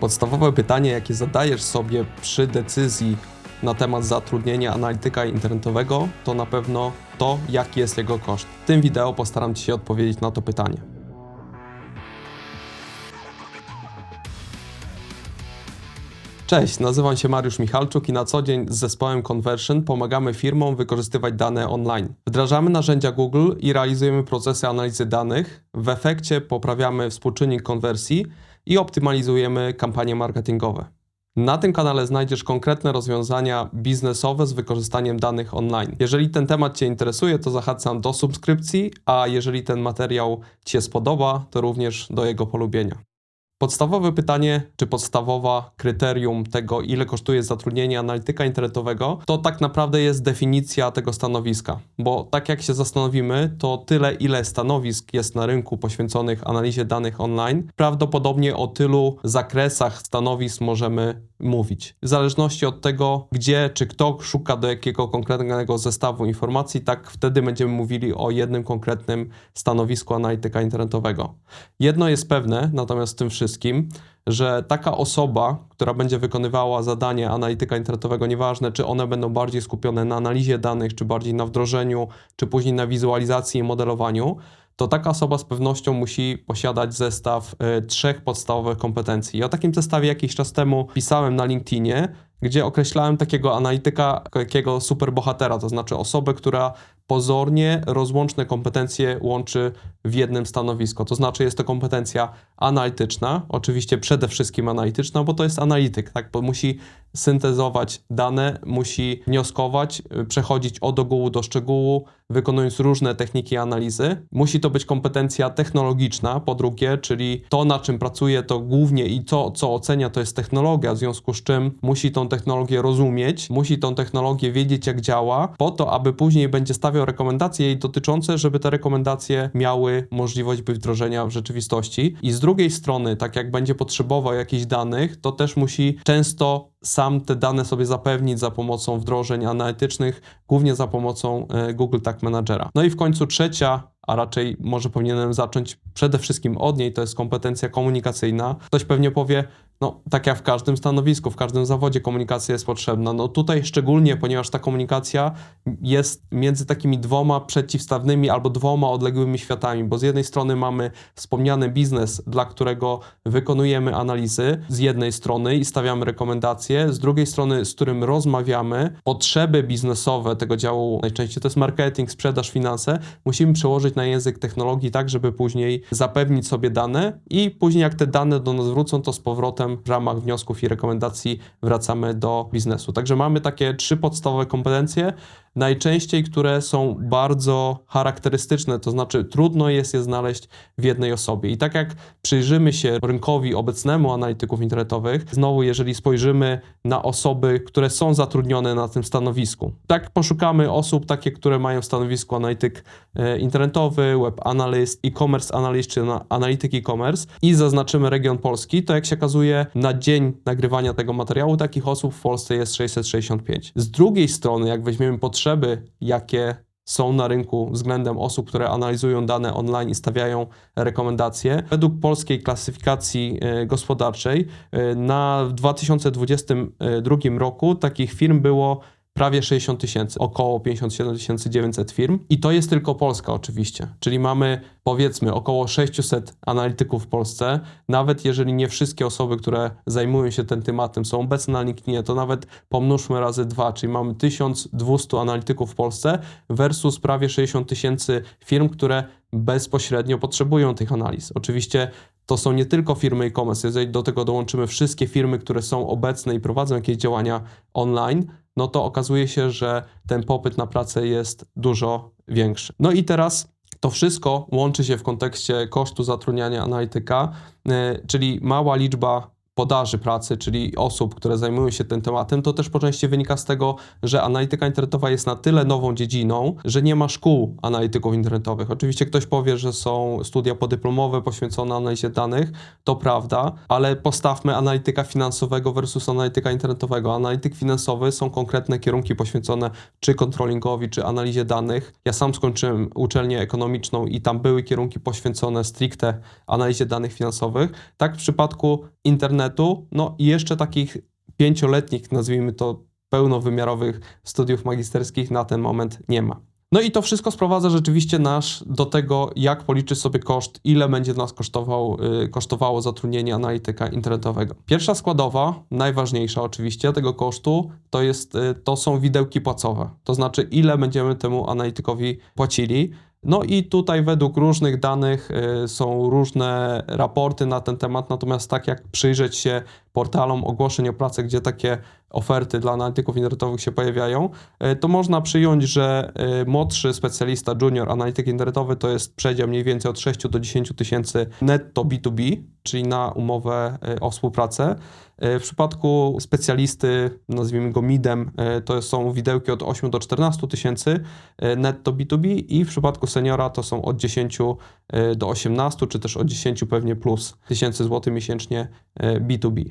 Podstawowe pytanie, jakie zadajesz sobie przy decyzji na temat zatrudnienia analityka internetowego, to na pewno to, jaki jest jego koszt. W tym wideo postaram Ci się odpowiedzieć na to pytanie. Cześć, nazywam się Mariusz Michalczuk i na co dzień z zespołem Conversion pomagamy firmom wykorzystywać dane online. Wdrażamy narzędzia Google i realizujemy procesy analizy danych. W efekcie poprawiamy współczynnik konwersji i optymalizujemy kampanie marketingowe. Na tym kanale znajdziesz konkretne rozwiązania biznesowe z wykorzystaniem danych online. Jeżeli ten temat Cię interesuje, to zachęcam do subskrypcji, a jeżeli ten materiał Ci się spodoba, to również do jego polubienia. Podstawowe pytanie, czy podstawowa kryterium tego, ile kosztuje zatrudnienie analityka internetowego, to tak naprawdę jest definicja tego stanowiska. Bo tak jak się zastanowimy, to tyle, ile stanowisk jest na rynku poświęconych analizie danych online, prawdopodobnie o tylu zakresach stanowisk możemy mówić. W zależności od tego, gdzie czy kto szuka do jakiego konkretnego zestawu informacji, tak wtedy będziemy mówili o jednym konkretnym stanowisku analityka internetowego. Jedno jest pewne, natomiast w tym wszystkim, że taka osoba, która będzie wykonywała zadanie analityka internetowego, nieważne czy one będą bardziej skupione na analizie danych, czy bardziej na wdrożeniu, czy później na wizualizacji i modelowaniu, to taka osoba z pewnością musi posiadać zestaw y, trzech podstawowych kompetencji. I o takim zestawie jakiś czas temu pisałem na LinkedInie, gdzie określałem takiego analityka, takiego superbohatera, to znaczy osobę, która pozornie rozłączne kompetencje łączy w jednym stanowisku. To znaczy jest to kompetencja analityczna, oczywiście przede wszystkim analityczna, bo to jest analityk, tak? bo musi syntezować dane, musi wnioskować, przechodzić od ogółu do szczegółu, wykonując różne techniki analizy. Musi to być kompetencja technologiczna, po drugie, czyli to, na czym pracuje, to głównie i to, co ocenia, to jest technologia, w związku z czym musi tą technologię rozumieć, musi tą technologię wiedzieć, jak działa, po to, aby później będzie stawiał rekomendacje jej dotyczące, żeby te rekomendacje miały możliwość wdrożenia w rzeczywistości. I z drugiej strony, tak jak będzie potrzebował jakichś danych, to też musi często sam te dane sobie zapewnić za pomocą wdrożeń analitycznych, głównie za pomocą e, Google Tag Managera. No i w końcu trzecia, a raczej może powinienem zacząć przede wszystkim od niej, to jest kompetencja komunikacyjna. Ktoś pewnie powie, no, tak jak w każdym stanowisku, w każdym zawodzie komunikacja jest potrzebna. No tutaj szczególnie, ponieważ ta komunikacja jest między takimi dwoma przeciwstawnymi albo dwoma odległymi światami, bo z jednej strony mamy wspomniany biznes, dla którego wykonujemy analizy z jednej strony i stawiamy rekomendacje, z drugiej strony, z którym rozmawiamy, potrzeby biznesowe tego działu, najczęściej to jest marketing, sprzedaż, finanse, musimy przełożyć na język technologii tak, żeby później zapewnić sobie dane i później jak te dane do nas wrócą, to z powrotem w ramach wniosków i rekomendacji wracamy do biznesu. Także mamy takie trzy podstawowe kompetencje, najczęściej które są bardzo charakterystyczne, to znaczy trudno jest je znaleźć w jednej osobie. I tak jak przyjrzymy się rynkowi obecnemu analityków internetowych, znowu jeżeli spojrzymy na osoby, które są zatrudnione na tym stanowisku, tak poszukamy osób takie, które mają stanowisko analityk e, internetowy, web analyst, e-commerce analyst czy analityk e-commerce i zaznaczymy region Polski, to jak się okazuje na dzień nagrywania tego materiału takich osób w Polsce jest 665. Z drugiej strony, jak weźmiemy potrzeby, jakie są na rynku względem osób, które analizują dane online i stawiają rekomendacje. Według polskiej klasyfikacji e, gospodarczej e, na 2022 roku takich firm było prawie 60 tysięcy, około 57 900 firm. I to jest tylko Polska oczywiście, czyli mamy powiedzmy około 600 analityków w Polsce. Nawet jeżeli nie wszystkie osoby, które zajmują się tym tematem są obecne na LinkedInie, to nawet pomnóżmy razy dwa, czyli mamy 1200 analityków w Polsce versus prawie 60 tysięcy firm, które bezpośrednio potrzebują tych analiz. Oczywiście to są nie tylko firmy e-commerce, jeżeli do tego dołączymy wszystkie firmy, które są obecne i prowadzą jakieś działania online, no to okazuje się, że ten popyt na pracę jest dużo większy. No i teraz to wszystko łączy się w kontekście kosztu zatrudniania analityka, e, czyli mała liczba podaży pracy, czyli osób, które zajmują się tym tematem, to też po części wynika z tego, że analityka internetowa jest na tyle nową dziedziną, że nie ma szkół analityków internetowych. Oczywiście ktoś powie, że są studia podyplomowe poświęcone analizie danych, to prawda, ale postawmy analityka finansowego versus analityka internetowego. Analityk finansowy są konkretne kierunki poświęcone czy controllingowi, czy analizie danych. Ja sam skończyłem uczelnię ekonomiczną i tam były kierunki poświęcone stricte analizie danych finansowych. Tak w przypadku internetu no i jeszcze takich pięcioletnich, nazwijmy to pełnowymiarowych studiów magisterskich na ten moment nie ma. No i to wszystko sprowadza rzeczywiście nas do tego, jak policzyć sobie koszt, ile będzie nas kosztował, y, kosztowało zatrudnienie analityka internetowego. Pierwsza składowa, najważniejsza oczywiście tego kosztu, to, jest, y, to są widełki płacowe. To znaczy, ile będziemy temu analitykowi płacili. No i tutaj według różnych danych y, są różne raporty na ten temat, natomiast tak jak przyjrzeć się portalom ogłoszeń o pracę, gdzie takie oferty dla analityków internetowych się pojawiają, y, to można przyjąć, że y, młodszy specjalista, junior analityk internetowy to jest przedział mniej więcej od 6 do 10 tysięcy netto B2B, czyli na umowę y, o współpracę. W przypadku specjalisty, nazwijmy go midem, to są widełki od 8 do 14 tysięcy netto B2B i w przypadku seniora to są od 10 y, do 18, czy też od 10 pewnie plus tysięcy złotych miesięcznie y, B2B.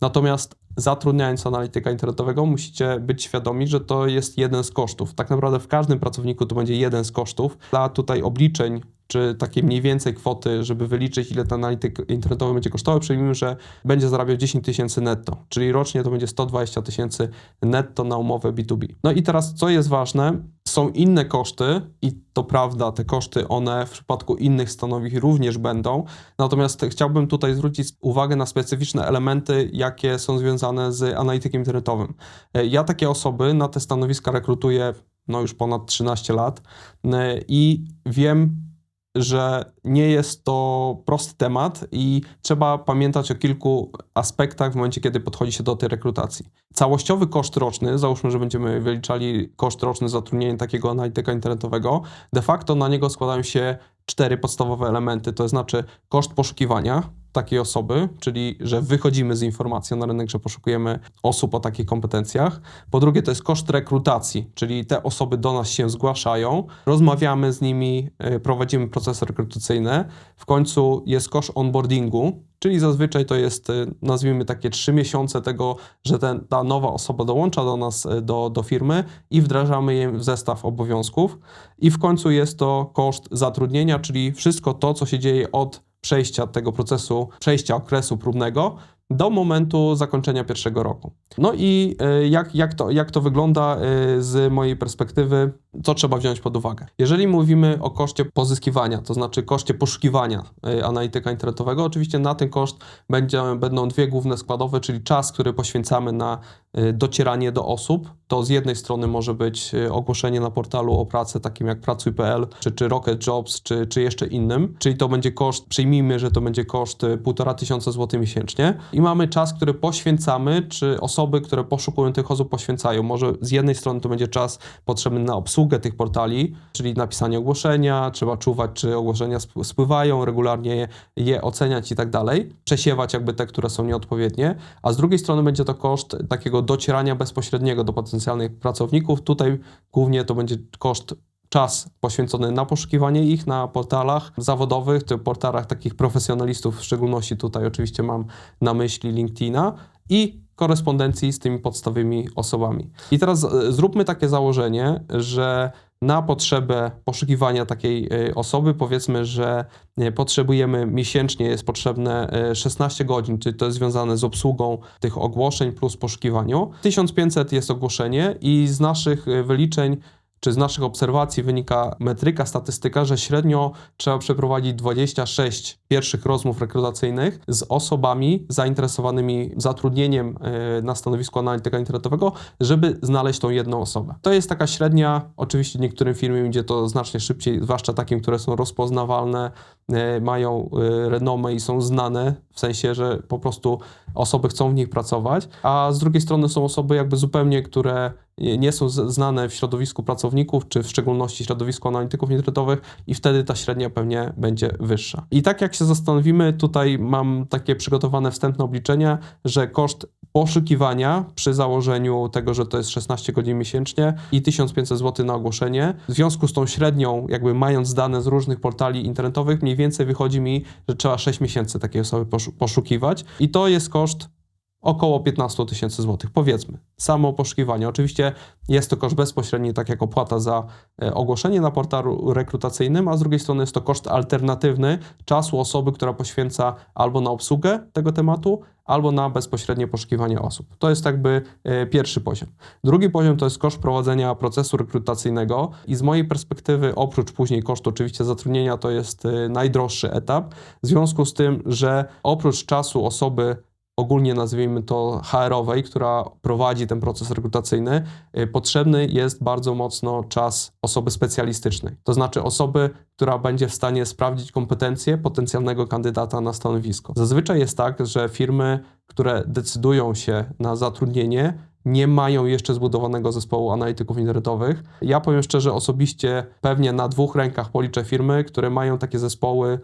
Natomiast zatrudniając analityka internetowego, musicie być świadomi, że to jest jeden z kosztów. Tak naprawdę w każdym pracowniku to będzie jeden z kosztów. Dla tutaj obliczeń, czy takiej mniej więcej kwoty, żeby wyliczyć, ile ten analityk internetowy będzie kosztował, przyjmijmy, że będzie zarabiał 10 tysięcy netto, czyli rocznie to będzie 120 tysięcy netto na umowę B2B. No i teraz, co jest ważne, są inne koszty i to prawda, te koszty, one w przypadku innych stanowisk również będą, natomiast chciałbym tutaj zwrócić uwagę na specyficzne elementy, jakie są związane z analitykiem internetowym. E, Ja takie osoby na te stanowiska rekrutuję no już ponad 13 lat e, i wiem, że nie jest to prosty temat i trzeba pamiętać o kilku aspektach w momencie, kiedy podchodzi się do tej rekrutacji. Całościowy koszt roczny, załóżmy, że będziemy wyliczali koszt roczny zatrudnienia takiego analityka internetowego, de facto na niego składają się cztery podstawowe elementy, to znaczy koszt poszukiwania takiej osoby, czyli że wychodzimy z informacją na rynek, że poszukujemy osób o takich kompetencjach. Po drugie, to jest koszt rekrutacji, czyli te osoby do nas się zgłaszają, rozmawiamy z nimi, y, prowadzimy procesy rekrutacyjne. W końcu jest koszt onboardingu, czyli zazwyczaj to jest, y, nazwijmy takie trzy miesiące tego, że ten, ta nowa osoba dołącza do nas, y, do, do firmy i wdrażamy jej w zestaw obowiązków. I w końcu jest to koszt zatrudnienia, czyli wszystko to, co się dzieje od przejścia tego procesu, przejścia okresu próbnego do momentu zakończenia pierwszego roku. No i y, jak, jak, to, jak to wygląda y, z mojej perspektywy, co trzeba wziąć pod uwagę? Jeżeli mówimy o koszcie pozyskiwania, to znaczy koszcie poszukiwania y, analityka internetowego, oczywiście na ten koszt będzie, będą dwie główne składowe, czyli czas, który poświęcamy na docieranie do osób. To z jednej strony może być ogłoszenie na portalu o pracę, takim jak pracuj.pl, czy, czy Rocket Jobs, czy, czy jeszcze innym, czyli to będzie koszt, przyjmijmy, że to będzie koszt y, 1,5 tysiąca złotych miesięcznie i mamy czas, który poświęcamy, czy osoby, które poszukują tych osób poświęcają. Może z jednej strony to będzie czas potrzebny na obsługę tych portali, czyli napisanie ogłoszenia, trzeba czuwać, czy ogłoszenia sp- spływają, regularnie je oceniać i tak dalej, przesiewać jakby te, które są nieodpowiednie, a z drugiej strony będzie to koszt takiego docierania bezpośredniego do potencjalnych pracowników. Tutaj głównie to będzie koszt czas poświęcony na poszukiwanie ich na portalach zawodowych, czy portalach takich profesjonalistów, w szczególności tutaj oczywiście mam na myśli LinkedIna i korespondencji z tymi podstawowymi osobami. I teraz e, zróbmy takie założenie, że na potrzebę poszukiwania takiej e, osoby, powiedzmy, że e, potrzebujemy miesięcznie, jest potrzebne e, 16 godzin, czyli to jest związane z obsługą tych ogłoszeń plus poszukiwaniu. 1500 jest ogłoszenie i z naszych wyliczeń czy z naszych obserwacji wynika metryka, statystyka, że średnio trzeba przeprowadzić 26 pierwszych rozmów rekrutacyjnych z osobami zainteresowanymi zatrudnieniem e, na stanowisku analityka internetowego, żeby znaleźć tą jedną osobę. To jest taka średnia, oczywiście niektórym firmom idzie to znacznie szybciej, zwłaszcza takim, które są rozpoznawalne, mają e, renomę i są znane, w sensie, że po prostu osoby chcą w nich pracować, a z drugiej strony są osoby jakby zupełnie, które nie są znane w środowisku pracowników, czy w szczególności środowisku analityków internetowych i wtedy ta średnia pewnie będzie wyższa. I tak jak się zastanowimy, tutaj mam takie przygotowane wstępne obliczenia, że koszt poszukiwania przy założeniu tego, że to jest 16 godzin miesięcznie i 1500 zł na ogłoszenie, w związku z tą średnią, jakby mając dane z różnych portali internetowych, mniej więcej wychodzi mi, że trzeba 6 miesięcy takiej osoby poszu- poszukiwać. I to jest koszt około 15 tysięcy złotych, powiedzmy. Samo poszukiwanie. Oczywiście jest to koszt bezpośredni, tak jak opłata za e, ogłoszenie na portalu rekrutacyjnym, a z drugiej strony jest to koszt alternatywny czasu osoby, która poświęca albo na obsługę tego tematu, albo na bezpośrednie poszukiwanie osób. To jest jakby e, pierwszy poziom. Drugi poziom to jest koszt prowadzenia procesu rekrutacyjnego i z mojej perspektywy, oprócz później kosztu oczywiście zatrudnienia, to jest e, najdroższy etap, w związku z tym, że oprócz czasu osoby ogólnie nazwijmy to HR-owej, która prowadzi ten proces rekrutacyjny, y, potrzebny jest bardzo mocno czas osoby specjalistycznej. To znaczy osoby, która będzie w stanie sprawdzić kompetencje potencjalnego kandydata na stanowisko. Zazwyczaj jest tak, że firmy, które decydują się na zatrudnienie, nie mają jeszcze zbudowanego zespołu analityków internetowych. Ja powiem szczerze, osobiście pewnie na dwóch rękach policzę firmy, które mają takie zespoły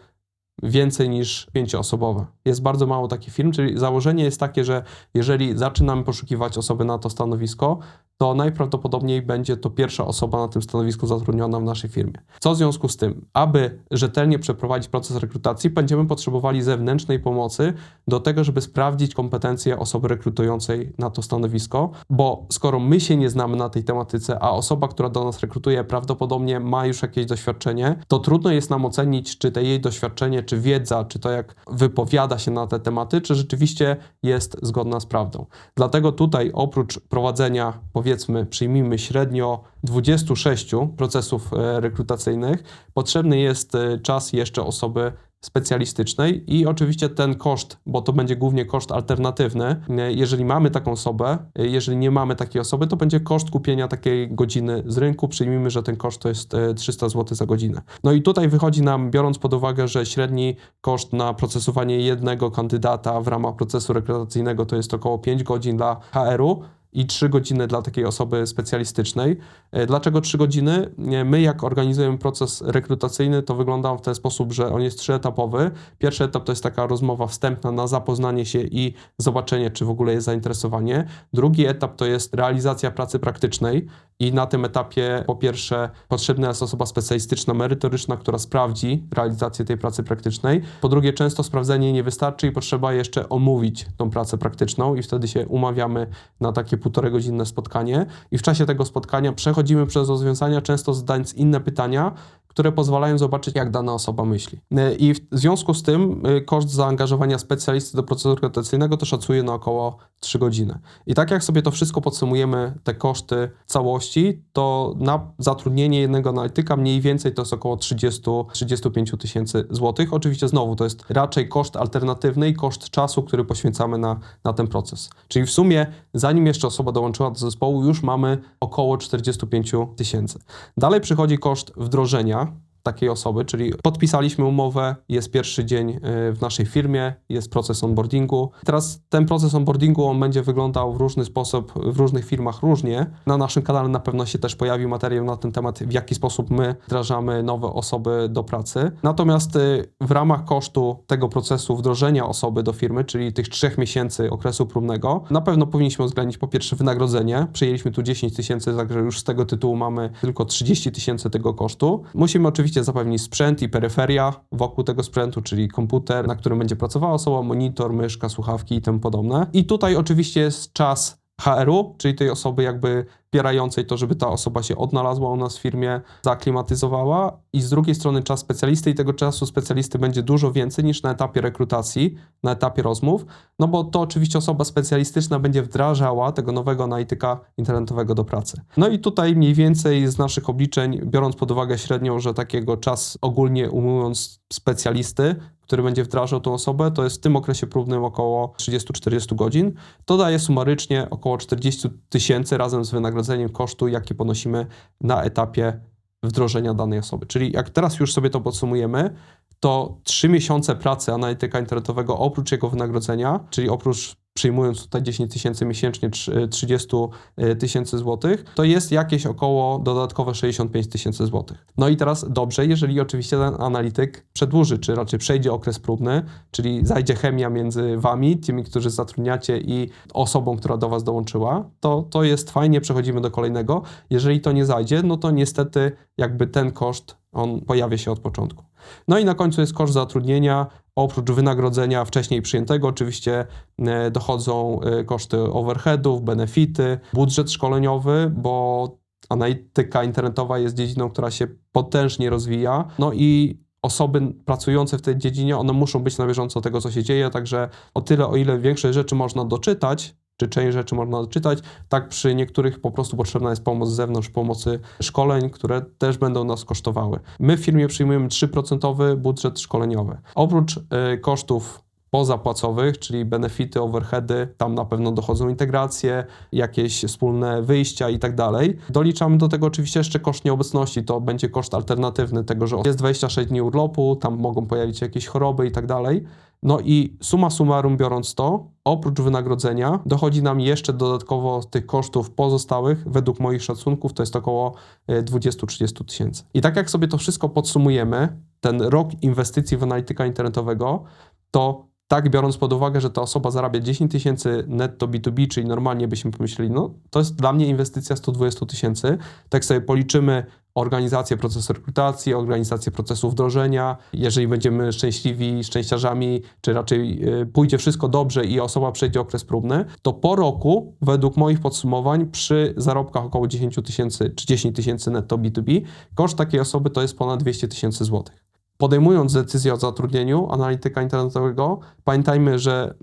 więcej niż pięcioosobowe. Jest bardzo mało takich firm, czyli założenie jest takie, że jeżeli zaczynamy poszukiwać osoby na to stanowisko, to najprawdopodobniej będzie to pierwsza osoba na tym stanowisku zatrudniona w naszej firmie. Co w związku z tym? Aby rzetelnie przeprowadzić proces rekrutacji, będziemy potrzebowali zewnętrznej pomocy do tego, żeby sprawdzić kompetencje osoby rekrutującej na to stanowisko, bo skoro my się nie znamy na tej tematyce, a osoba, która do nas rekrutuje, prawdopodobnie ma już jakieś doświadczenie, to trudno jest nam ocenić, czy to jej doświadczenie, czy wiedza, czy to jak wypowiada się na te tematy, czy rzeczywiście jest zgodna z prawdą. Dlatego tutaj oprócz prowadzenia powiedzmy powiedzmy, przyjmijmy średnio 26 procesów e, rekrutacyjnych, potrzebny jest e, czas jeszcze osoby specjalistycznej i oczywiście ten koszt, bo to będzie głównie koszt alternatywny. E, jeżeli mamy taką osobę, jeżeli nie mamy takiej osoby, to będzie koszt kupienia takiej godziny z rynku. Przyjmijmy, że ten koszt to jest 300 zł za godzinę. No i tutaj wychodzi nam, biorąc pod uwagę, że średni koszt na procesowanie jednego kandydata w ramach procesu rekrutacyjnego to jest około 5 godzin dla HR-u, i 3 godziny dla takiej osoby specjalistycznej. E, dlaczego 3 godziny? My, jak organizujemy proces rekrutacyjny, to wygląda w ten sposób, że on jest trzyetapowy. Pierwszy etap to jest taka rozmowa wstępna na zapoznanie się i zobaczenie, czy w ogóle jest zainteresowanie. Drugi etap to jest realizacja pracy praktycznej i na tym etapie po pierwsze potrzebna jest osoba specjalistyczna, merytoryczna, która sprawdzi realizację tej pracy praktycznej. Po drugie, często sprawdzenie nie wystarczy i potrzeba jeszcze omówić tą pracę praktyczną i wtedy się umawiamy na takie półtorej godzinne spotkanie i w czasie tego spotkania przechodzimy przez rozwiązania, często zadając inne pytania, które pozwalają zobaczyć, jak dana osoba myśli. Y, I w związku z tym y, koszt zaangażowania specjalisty do procesu rekrutacyjnego to szacuje na około 3 godziny. I tak jak sobie to wszystko podsumujemy, te koszty całości, to na zatrudnienie jednego analityka mniej więcej to jest około 30-35 tysięcy złotych. Oczywiście znowu to jest raczej koszt alternatywny i koszt czasu, który poświęcamy na, na ten proces. Czyli w sumie, zanim jeszcze osoba dołączyła do zespołu, już mamy około 45 tysięcy. Dalej przychodzi koszt wdrożenia, takiej osoby, czyli podpisaliśmy umowę, jest pierwszy dzień y, w naszej firmie, jest proces onboardingu. Teraz ten proces onboardingu on będzie wyglądał w różny sposób w różnych firmach różnie. Na naszym kanale na pewno się też pojawi materiał na ten temat, w jaki sposób my wdrażamy nowe osoby do pracy. Natomiast y, w ramach kosztu tego procesu wdrożenia osoby do firmy, czyli tych trzech miesięcy okresu próbnego, na pewno powinniśmy uwzględnić po pierwsze wynagrodzenie. Przyjęliśmy tu 10 tysięcy, także już z tego tytułu mamy tylko 30 tysięcy tego kosztu. Musimy oczywiście oczywiście zapewnić sprzęt i peryferia wokół tego sprzętu, czyli komputer, na którym będzie pracowała osoba, monitor, myszka, słuchawki i tym podobne. I tutaj oczywiście jest czas HR-u, czyli tej osoby jakby wspierającej to, żeby ta osoba się odnalazła u nas w firmie, zaaklimatyzowała i z drugiej strony czas specjalisty i tego czasu specjalisty będzie dużo więcej niż na etapie rekrutacji, na etapie rozmów, no bo to oczywiście osoba specjalistyczna będzie wdrażała tego nowego analityka internetowego do pracy. No i tutaj mniej więcej z naszych obliczeń, biorąc pod uwagę średnią, że takiego czas ogólnie umując specjalisty, który będzie wdrażał tą osobę, to jest w tym okresie próbnym około 30-40 godzin. To daje sumarycznie około 40 tysięcy razem z wynagrodzeniem kosztu, jaki ponosimy na etapie wdrożenia danej osoby. Czyli jak teraz już sobie to podsumujemy, to 3 miesiące pracy analityka internetowego oprócz jego wynagrodzenia, czyli oprócz przyjmując tutaj 10 tysięcy miesięcznie, 30 e, tysięcy złotych, to jest jakieś około dodatkowe 65 tysięcy złotych. No i teraz dobrze, jeżeli oczywiście ten analityk przedłuży, czy raczej przejdzie okres próbny, czyli zajdzie chemia między wami, tymi, którzy zatrudniacie i osobą, która do was dołączyła, to, to jest fajnie, przechodzimy do kolejnego. Jeżeli to nie zajdzie, no to niestety jakby ten koszt on pojawia się od początku. No i na końcu jest koszt zatrudnienia. Oprócz wynagrodzenia wcześniej przyjętego, oczywiście e, dochodzą e, koszty overheadów, benefity, budżet szkoleniowy, bo analityka internetowa jest dziedziną, która się potężnie rozwija. No i osoby pracujące w tej dziedzinie, one muszą być na bieżąco tego, co się dzieje, także o tyle, o ile większość rzeczy można doczytać, czy część rzeczy można doczytać, tak przy niektórych po prostu potrzebna jest pomoc z zewnątrz, pomocy szkoleń, które też będą nas kosztowały. My w firmie przyjmujemy 3% budżet szkoleniowy. Oprócz y, kosztów pozapłacowych, czyli benefity, overheady, tam na pewno dochodzą integracje, jakieś wspólne wyjścia i tak dalej. Doliczamy do tego oczywiście jeszcze koszt nieobecności, to będzie koszt alternatywny tego, że jest 26 dni urlopu, tam mogą pojawić się jakieś choroby i tak dalej. No i suma summarum biorąc to, oprócz wynagrodzenia, dochodzi nam jeszcze dodatkowo tych kosztów pozostałych, według moich szacunków to jest około e, 20-30 tysięcy. I tak jak sobie to wszystko podsumujemy, ten rok inwestycji w analityka internetowego, to tak biorąc pod uwagę, że ta osoba zarabia 10 tysięcy netto B2B, czyli normalnie byśmy pomyśleli, no to jest dla mnie inwestycja 120 tysięcy. Tak sobie policzymy organizację procesu rekrutacji, organizację procesu wdrożenia. Jeżeli będziemy szczęśliwi, szczęściarzami, czy raczej y, pójdzie wszystko dobrze i osoba przejdzie okres próbny, to po roku, według moich podsumowań, przy zarobkach około 10 tysięcy czy 10 tysięcy netto B2B, koszt takiej osoby to jest ponad 200 tysięcy złotych podejmując decyzję o zatrudnieniu analityka internetowego, pamiętajmy, że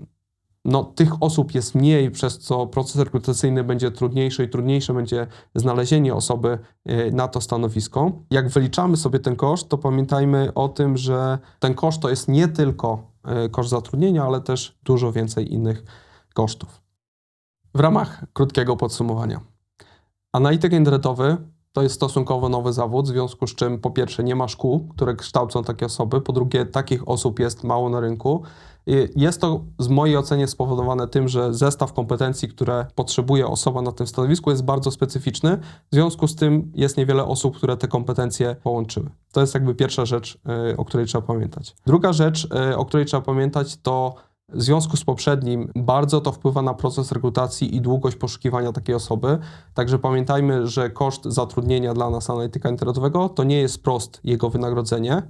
no, tych osób jest mniej, przez co proces rekrutacyjny będzie trudniejszy i trudniejsze będzie znalezienie osoby y, na to stanowisko. Jak wyliczamy sobie ten koszt, to pamiętajmy o tym, że ten koszt to jest nie tylko y, koszt zatrudnienia, ale też dużo więcej innych kosztów. W ramach krótkiego podsumowania. Analityk internetowy to jest stosunkowo nowy zawód, w związku z czym po pierwsze nie ma szkół, które kształcą takie osoby, po drugie takich osób jest mało na rynku. Jest to z mojej oceny spowodowane tym, że zestaw kompetencji, które potrzebuje osoba na tym stanowisku jest bardzo specyficzny, w związku z tym jest niewiele osób, które te kompetencje połączyły. To jest jakby pierwsza rzecz, y, o której trzeba pamiętać. Druga rzecz, y, o której trzeba pamiętać to w związku z poprzednim bardzo to wpływa na proces rekrutacji i długość poszukiwania takiej osoby. Także pamiętajmy, że koszt zatrudnienia dla nas analityka internetowego to nie jest prost jego wynagrodzenie.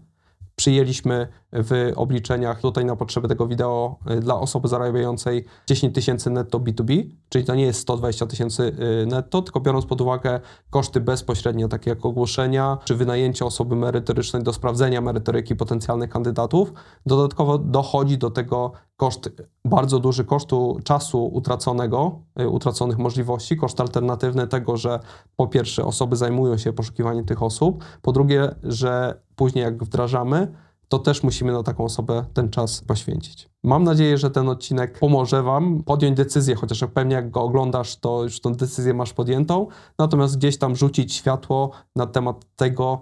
Przyjęliśmy w obliczeniach tutaj na potrzeby tego wideo y, dla osoby zarabiającej 10 tysięcy netto B2B, czyli to nie jest 120 tysięcy y, netto, tylko biorąc pod uwagę koszty bezpośrednie, takie jak ogłoszenia czy wynajęcie osoby merytorycznej do sprawdzenia merytoryki potencjalnych kandydatów. Dodatkowo dochodzi do tego koszt, bardzo duży kosztu czasu utraconego, y, utraconych możliwości, koszt alternatywny tego, że po pierwsze osoby zajmują się poszukiwaniem tych osób, po drugie, że później jak wdrażamy, to też musimy na taką osobę ten czas poświęcić. Mam nadzieję, że ten odcinek pomoże Wam podjąć decyzję, chociaż pewnie jak go oglądasz, to już tę decyzję masz podjętą, natomiast gdzieś tam rzucić światło na temat tego,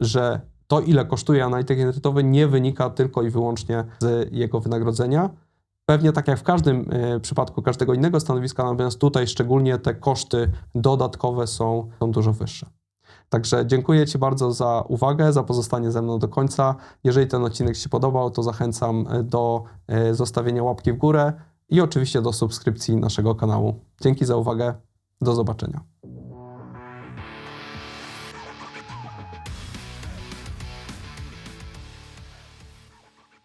że to, ile kosztuje analityk internetowy, nie wynika tylko i wyłącznie z jego wynagrodzenia. Pewnie tak jak w każdym y, przypadku każdego innego stanowiska, natomiast tutaj szczególnie te koszty dodatkowe są, są dużo wyższe. Także dziękuję Ci bardzo za uwagę, za pozostanie ze mną do końca. Jeżeli ten odcinek Ci się podobał, to zachęcam do e, zostawienia łapki w górę i oczywiście do subskrypcji naszego kanału. Dzięki za uwagę. Do zobaczenia.